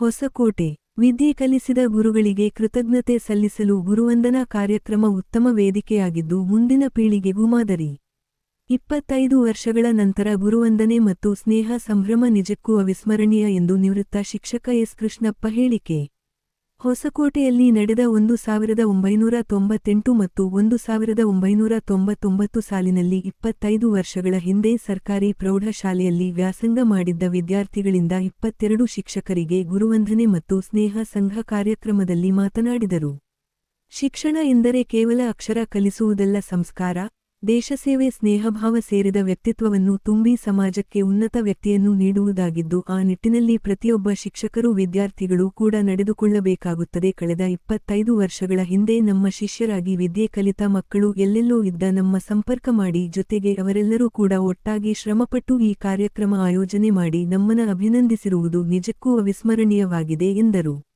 ಹೊಸಕೋಟೆ. ವಿದ್ಯೆ ಕಲಿಸಿದ ಗುರುಗಳಿಗೆ ಕೃತಜ್ಞತೆ ಸಲ್ಲಿಸಲು ಗುರುವಂದನಾ ಕಾರ್ಯಕ್ರಮ ಉತ್ತಮ ವೇದಿಕೆಯಾಗಿದ್ದು ಮುಂದಿನ ಪೀಳಿಗೆಗೂ ಮಾದರಿ. ಇಪ್ಪತ್ತೈದು ವರ್ಷಗಳ ನಂತರ ಗುರುವಂದನೆ ಮತ್ತು ಸ್ನೇಹ ಸಂಭ್ರಮ ನಿಜಕ್ಕೂ ಅವಿಸ್ಮರಣೀಯ ಎಂದು ನಿವೃತ್ತ ಶಿಕ್ಷಕ ಎಸ್ ಕೃಷ್ಣಪ್ಪ ಹೇಳಿಕೆ. ಹೊಸಕೋಟೆಯಲ್ಲಿ ನಡೆದ ಒಂದು ಸಾವಿರದ ಒಂಬೈನೂರ ತೊಂಬತ್ತೆಂಟು ಮತ್ತು ಒಂದು ಸಾವಿರದ ಒಂಬೈನೂರ ತೊಂಬತ್ತೊಂಬತ್ತು ಸಾಲಿನಲ್ಲಿ ಇಪ್ಪತ್ತೈದು ವರ್ಷಗಳ ಹಿಂದೆ ಸರ್ಕಾರಿ ಪ್ರೌಢಶಾಲೆಯಲ್ಲಿ ವ್ಯಾಸಂಗ ಮಾಡಿದ್ದ ವಿದ್ಯಾರ್ಥಿಗಳಿಂದ ಇಪ್ಪತ್ತೆರಡು ಶಿಕ್ಷಕರಿಗೆ ಗುರುವಂದನೆ ಮತ್ತು ಸ್ನೇಹ ಸಂಘ ಕಾರ್ಯಕ್ರಮದಲ್ಲಿ ಮಾತನಾಡಿದರು. ಶಿಕ್ಷಣ ಎಂದರೆ ಕೇವಲ ಅಕ್ಷರ ಕಲಿಸುವುದಲ್ಲ, ಸಂಸ್ಕಾರ ದೇಶಸೇವೆ, ಸ್ನೇಹಭಾವ ಸೇರಿದ ವ್ಯಕ್ತಿತ್ವವನ್ನು ತುಂಬಿ ಸಮಾಜಕ್ಕೆ ಉನ್ನತ ವ್ಯಕ್ತಿಯನ್ನು ನೀಡುವುದಾಗಿದ್ದು, ಆ ನಿಟ್ಟಿನಲ್ಲಿ ಪ್ರತಿಯೊಬ್ಬ ಶಿಕ್ಷಕರು, ವಿದ್ಯಾರ್ಥಿಗಳು ಕೂಡ ನಡೆದುಕೊಳ್ಳಬೇಕಾಗುತ್ತದೆ. ಕಳೆದ ಇಪ್ಪತ್ತೈದು ವರ್ಷಗಳ ಹಿಂದೆ ನಮ್ಮ ಶಿಷ್ಯರಾಗಿ ವಿದ್ಯೆ ಕಲಿತ ಮಕ್ಕಳು ಎಲ್ಲೆಲ್ಲೋ ಇದ್ದ ನಮ್ಮ ಸಂಪರ್ಕ ಮಾಡಿ ಜೊತೆಗೆ ಅವರೆಲ್ಲರೂ ಕೂಡ ಒಟ್ಟಾಗಿ ಶ್ರಮಪಟ್ಟು ಈ ಕಾರ್ಯಕ್ರಮ ಆಯೋಜನೆ ಮಾಡಿ ನಮ್ಮನ್ನ ಅಭಿನಂದಿಸಿರುವುದು ನಿಜಕ್ಕೂ ಅವಿಸ್ಮರಣೀಯವಾಗಿದೆ ಎಂದರು.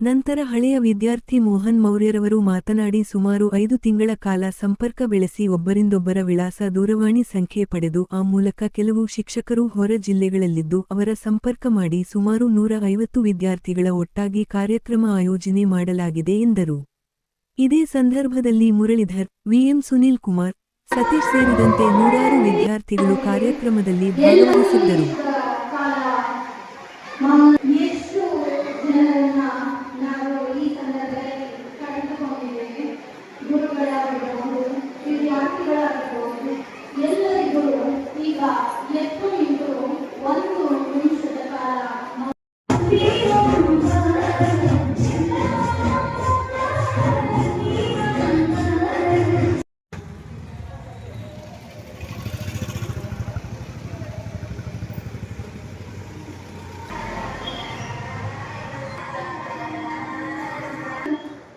ನಂತರ ಹಳೆಯ ವಿದ್ಯಾರ್ಥಿ ಮೋಹನ್ ಮೌರ್ಯರವರು ಮಾತನಾಡಿ ಸುಮಾರು ಐದು ತಿಂಗಳ ಕಾಲ ಸಂಪರ್ಕ ಬೆಳೆಸಿ ಒಬ್ಬರಿಂದೊಬ್ಬರ ವಿಳಾಸ ದೂರವಾಣಿ ಸಂಖ್ಯೆ ಪಡೆದು ಆ ಮೂಲಕ ಕೆಲವು ಶಿಕ್ಷಕರು ಹೊರ ಜಿಲ್ಲೆಗಳಲ್ಲಿದ್ದು ಅವರ ಸಂಪರ್ಕ ಮಾಡಿ ಸುಮಾರು ನೂರ ಐವತ್ತು ವಿದ್ಯಾರ್ಥಿಗಳ ಒಟ್ಟಾಗಿ ಕಾರ್ಯಕ್ರಮ ಆಯೋಜನೆ ಮಾಡಲಾಗಿದೆ ಎಂದರು. ಇದೇ ಸಂದರ್ಭದಲ್ಲಿ ಮುರಳೀಧರ್, ವಿಎಂ ಸುನೀಲ್ ಕುಮಾರ್, ಸತೀಶ್ ಸೇರಿದಂತೆ ನೂರಾರು ವಿದ್ಯಾರ್ಥಿಗಳು ಕಾರ್ಯಕ್ರಮದಲ್ಲಿ ಭಾಗವಹಿಸಿದ್ದರು ಎಷ್ಟು ಜನರನ್ನ ನಾವು ಈ ಸಂದರ್ಭದಲ್ಲಿ ಕಳೆದುಕೊಂಡಿದ್ದೇವೆ ಗುರುಗಳಾಗಿರಬಹುದು ವಿದ್ಯಾರ್ಥಿಗಳಾಗಿರಬಹುದು ಎಲ್ಲರಿಗೂ ಒಂದು ಕಾಲ.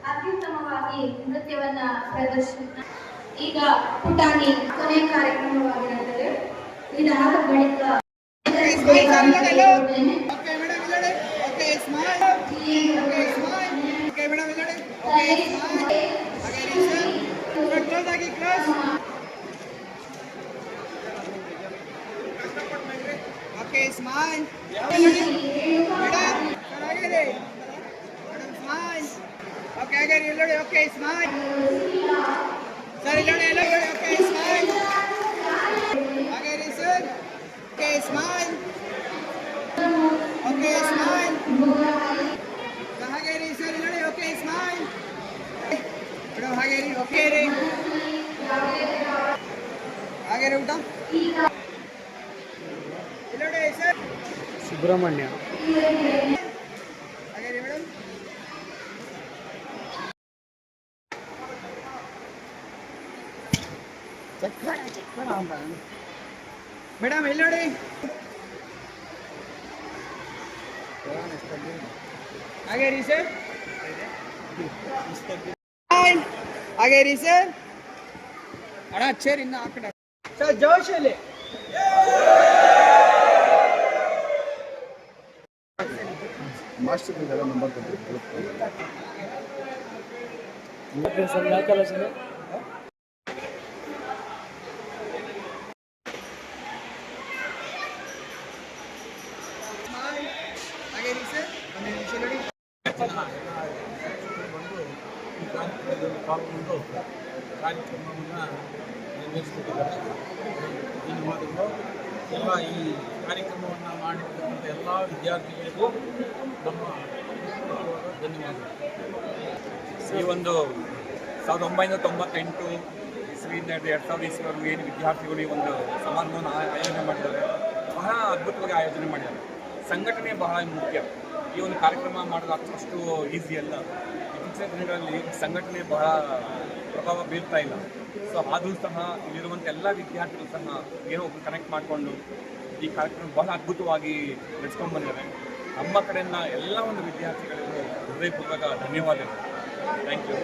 ಅತ್ಯುತ್ತಮವಾಗಿ ನೃತ್ಯವನ್ನ ಪ್ರದರ್ಶನ ಈಗ ಪುಟಾಣಿ ಕೊನೆಯ ಕಾರ್ಯಕ್ರಮವಾಗಿರುತ್ತದೆ ಇದಾದ ಬಳಿಕ ಕೇಳಿಕೊಳ್ಳುತ್ತೇನೆ. Okay, madam, Millard. Okay, smile. Okay, smile. Okay, madam, Millard. Okay, smile. Okay, smile. Okay, smile. ಹಾಗೆ ರೀ ಸರಿ ನೋಡಿ ಓಕೆ ಸ್ಮೈಲ್ ಮೇಡಮ್ ಹಾಗೆ ರೀ ಓಕೆ ರೀ ಹಾಗೆ ರೀ ಊಟ ಇಲ್ಲಿ ನೋಡಿ ಸರ್ ಸುಬ್ರಹ್ಮಣ್ಯ ಹಾಗೆ ರೀ ಮೇಡಮ್ ಇಲ್ಲಿ ನೋಡಿ? ಹಾಗೆ ರೀ ಸರ್. ಹಾಗೆ ರೀ ಸರ್. ಅಣ್ಣ ಚೇರ್ ಇನ್ನ ಆ ಸರ್ ಜೋಶಲ್ಲಿ ಮಾಸ್ಟರ್ಗಳಿಗೆಲ್ಲ ನಂಬರ್ ಕೊಟ್ಟಿರ್ತಾರೆ ಸರ್ ಯಾವ ಕಾಲೇಜ್ ಇದೆ ಹಾಗೆ ರೀ ಸರ್ ಒಂದು ನಿಮಿಷ ನೋಡಿ ಈ ಕಾರ್ಯಕ್ರಮದಲ್ಲಿ ಪಾಲ್ಗೊಂಡು ಕಾರ್ಯಕ್ರಮವನ್ನು ನೆರವೇರಿಸ್ತಿದ್ದಾರೆ ಧನ್ಯವಾದಗಳು ಎಲ್ಲ ಈ ಕಾರ್ಯಕ್ರಮವನ್ನು ಮಾಡಿರ್ತಕ್ಕಂಥ ಎಲ್ಲ ವಿದ್ಯಾರ್ಥಿಗಳಿಗೂ ನಮ್ಮ ಧನ್ಯವಾದಗಳು ಈ ಒಂದು ಸಾವಿರದ ಒಂಬೈನೂರ ತೊಂಬತ್ತೆಂಟು ಇಸ್ವಿಯಿಂದ ಎರಡು ಸಾವಿರದ ಇಸ್ವಿವರೆಗೂ ಏನು ವಿದ್ಯಾರ್ಥಿಗಳು ಈ ಒಂದು ಸಮಾರಂಭವನ್ನು ಆಯೋಜನೆ ಮಾಡಿದ್ದಾರೆ. ಬಹಳ ಅದ್ಭುತವಾಗಿ ಆಯೋಜನೆ ಮಾಡಿದ್ದಾರೆ. ಸಂಘಟನೆ ಬಹಳ ಮುಖ್ಯ. ಈ ಒಂದು ಕಾರ್ಯಕ್ರಮ ಮಾಡೋದು ಅಷ್ಟು ಈಸಿ ಅಲ್ಲ. ಇತ್ತೀಚಿನ ದಿನಗಳಲ್ಲಿ ಸಂಘಟನೆ ಬಹಳ ಪ್ರಭಾವ ಬೀರ್ತಾ ಇಲ್ಲ. ಸೊ ಆದರೂ ಸಹ ಇಲ್ಲಿರುವಂಥ ಎಲ್ಲ ವಿದ್ಯಾರ್ಥಿಗಳು ಸಹ ಏನೋ ಕನೆಕ್ಟ್ ಮಾಡಿಕೊಂಡು ಈ ಕಾರ್ಯಕ್ರಮ ಬಹಳ ಅದ್ಭುತವಾಗಿ ನಡೆಸ್ಕೊಂಡು ಬಂದಿದ್ದಾರೆ. ನಮ್ಮ ಕಡೆಯಿಂದ ಎಲ್ಲ ಒಂದು ವಿದ್ಯಾರ್ಥಿಗಳಿಗೂ ಹೃದಯಪೂರ್ವಕ ಧನ್ಯವಾದಗಳು. ಥ್ಯಾಂಕ್ ಯು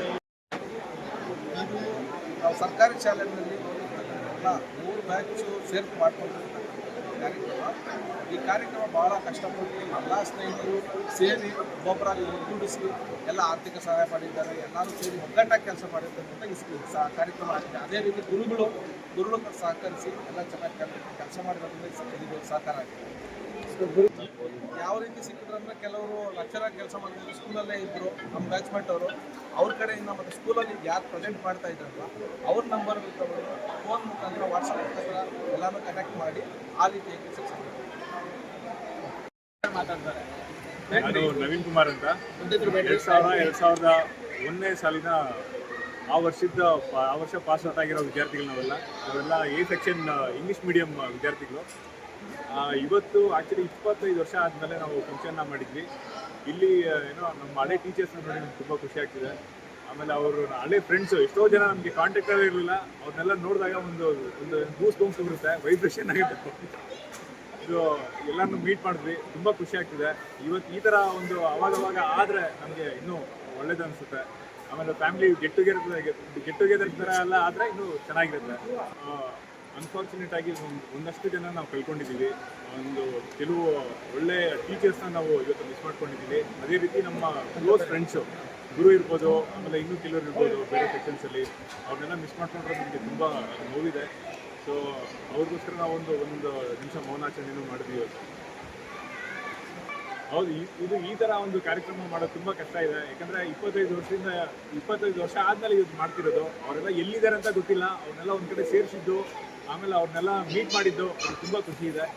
ನಾವು ಸರ್ಕಾರಿ ಶಾಲೆಗಳಲ್ಲಿ ಮೂರು ಬ್ಯಾಚು ಸೇರ್ತು ಮಾಡ್ಕೊಂಡಿರ್ತಕ್ಕಂಥ ಕಾರ್ಯಕ್ರಮ ಈ ಕಾರ್ಯಕ್ರಮ ಭಾಳ ಕಷ್ಟಪಟ್ಟು ಎಲ್ಲ ಸ್ನೇಹಿತರು ಸೇರಿ ಒಬ್ಬೊಬ್ಬರಾಗಿ ಒಗ್ಗೂಡಿಸಿ ಎಲ್ಲ ಆರ್ಥಿಕ ಸಹಾಯ ಮಾಡಿದ್ದಾರೆ. ಎಲ್ಲರೂ ಸೇರಿ ಒಗ್ಗಟ್ಟಾಗಿ ಕೆಲಸ ಮಾಡಿರ್ತಕ್ಕಂಥ ಈ ಕಾರ್ಯಕ್ರಮ ಆಗಿದೆ. ಅದೇ ರೀತಿ ಗುರುಗಳು ಗುರುಗಳು ಸಹಕರಿಸಿ ಎಲ್ಲ ಚೆನ್ನಾಗಿ ಕೆಲಸ ಮಾಡಿರೋದ್ರಿಂದ ಸಹಕಾರ ಆಗಿದೆ ಯಾವ ರೀತಿ ಸಿಕ್ಕಿದ್ರು ಅಂದ್ರೆ ಕೆಲವರು ಲಕ್ಷರ ಕೆಲಸ ಮಾಡಿದ್ರು ಸ್ಕೂಲಲ್ಲೇ ಇದ್ರು ನಮ್ಮ ಬ್ಯಾಚ್ಮೆಂಟ್ ಅವರು ಅವ್ರ ಕಡೆಯಿಂದ ಮತ್ತೆ ಸ್ಕೂಲಲ್ಲಿ ಯಾರು ಪ್ರೆಸೆಂಟ್ ಮಾಡ್ತಾ ಇದ್ದಾರಲ್ಲ ಅವ್ರ ನಂಬರ್ ತಗೊಂಡು ಫೋನ್ ಮುಖಾಂತರ ವಾಟ್ಸಪ್ ಮುಖಾಂತರ ಎಲ್ಲಾನು ಕನೆಕ್ಟ್ ಮಾಡಿ ಆ ರೀತಿ ಮಾತಾಡ್ತಾರೆ. ನವೀನ್ ಕುಮಾರ್ ಅಂತ. ಎರಡ್ ಸಾವಿರ ಎರಡ್ ಸಾವಿರದ ಒಂದನೇ ಸಾಲಿನ ಆ ವರ್ಷದ ಆ ವರ್ಷ ಪಾಸ್ ಔಟ್ ಆಗಿರೋ ವಿದ್ಯಾರ್ಥಿಗಳು ನಾವೆಲ್ಲ. ನಾವೆಲ್ಲ ಎ ಸೆಕ್ಷನ್ ಇಂಗ್ಲೀಷ್ ಮೀಡಿಯಂ ವಿದ್ಯಾರ್ಥಿಗಳು. ಇವತ್ತು ಆ್ಯಕ್ಚುಲಿ ಇಪ್ಪತ್ತೈದು ವರ್ಷ ಆದಮೇಲೆ ನಾವು ಫಂಕ್ಷನ್ನ ಮಾಡಿದ್ವಿ. ಇಲ್ಲಿ ಏನೋ ನಮ್ಮ ಹಳೆ ಟೀಚರ್ಸ್ನ ನೋಡಿ ನಮ್ಗೆ ತುಂಬ ಖುಷಿ ಆಗ್ತಿದೆ. ಆಮೇಲೆ ಅವರು ಹಳೆ ಫ್ರೆಂಡ್ಸು ಎಷ್ಟೋ ಜನ ನಮಗೆ ಕಾಂಟ್ಯಾಕ್ಟೇ ಇರಲಿಲ್ಲ. ಅವ್ರನ್ನೆಲ್ಲ ನೋಡಿದಾಗ ಒಂದು ಒಂದು ಗೂಸ್ ಬಂಪ್ಸ್ ಬರುತ್ತೆ ವೈಬ್ರೇಷನ್ ಆಗುತ್ತೆ. ಇದು ಎಲ್ಲರನ್ನು ಮೀಟ್ ಮಾಡಿದ್ವಿ. ತುಂಬ ಖುಷಿ ಆಗ್ತಿದೆ. ಇವತ್ತು ಈ ಥರ ಒಂದು ಅವಾಗವಾಗ ಆದರೆ ನಮಗೆ ಇನ್ನೂ ಒಳ್ಳೇದು ಅನಿಸುತ್ತೆ. ಆಮೇಲೆ family get together get together ಥರ ಎಲ್ಲ ಆದರೆ ಇನ್ನು ಚೆನ್ನಾಗಿರುತ್ತೆ. ಅನ್ಫಾರ್ಚುನೇಟ್ ಆಗಿ ಒಂದು ಒಂದಷ್ಟು ಜನ ನಾವು ಕಳ್ಕೊಂಡಿದ್ದೀವಿ ಒಂದು ಕೆಲವು ಒಳ್ಳೆ ಟೀಚರ್ಸ್ನ ನಾವು ಇವತ್ತು ಮಿಸ್ ಮಾಡ್ಕೊಂಡಿದ್ದೀವಿ ಅದೇ ರೀತಿ ನಮ್ಮ ಕ್ಲೋಸ್ ಫ್ರೆಂಡ್ಸು ಗುರು ಇರ್ಬೋದು, ಆಮೇಲೆ ಇನ್ನೂ ಕೆಲವರು ಇರ್ಬೋದು ಬೇರೆ ಸೆಕ್ಷನ್ಸಲ್ಲಿ ಅವ್ರನ್ನೆಲ್ಲ ಮಿಸ್ ಮಾಡ್ಕೊಂಡ್ರೆ ನಮಗೆ ತುಂಬ ನೋವಿದೆ. ಸೊ ಅವ್ರಿಗೋಸ್ಕರ ನಾವು ಒಂದು ಒಂದು ನಿಮಿಷ ಮೌನಾಚರಣೆಯೂ ಮಾಡಿದ್ವಿ ಇವತ್ತು. ಹೌದು ಇದು ಈ ತರ ಒಂದು ಕಾರ್ಯಕ್ರಮ ಮಾಡೋದು ತುಂಬಾ ಕಷ್ಟ ಇದೆ. ಯಾಕಂದ್ರೆ ಇಪ್ಪತ್ತೈದು ವರ್ಷದಿಂದ ಇಪ್ಪತ್ತೈದು ವರ್ಷ ಆದ್ಮೇಲೆ ಇದು ಮಾಡ್ತಿರೋದು. ಅವರೆಲ್ಲ ಎಲ್ಲಿದ್ದಾರೆ ಅಂತ ಗೊತ್ತಿಲ್ಲ. ಅವ್ರನ್ನೆಲ್ಲ ಒಂದ್ ಕಡೆ ಸೇರಿಸಿದ್ದು, ಆಮೇಲೆ ಅವ್ರನ್ನೆಲ್ಲ ಮೀಟ್ ಮಾಡಿದ್ದು ತುಂಬ ಖುಷಿ ಇದೆ.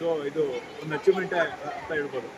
ಸೊ ಇದು ಒಂದು ಅಚೀವ್ಮೆಂಟೇ ಅಂತ ಹೇಳ್ಬೋದು.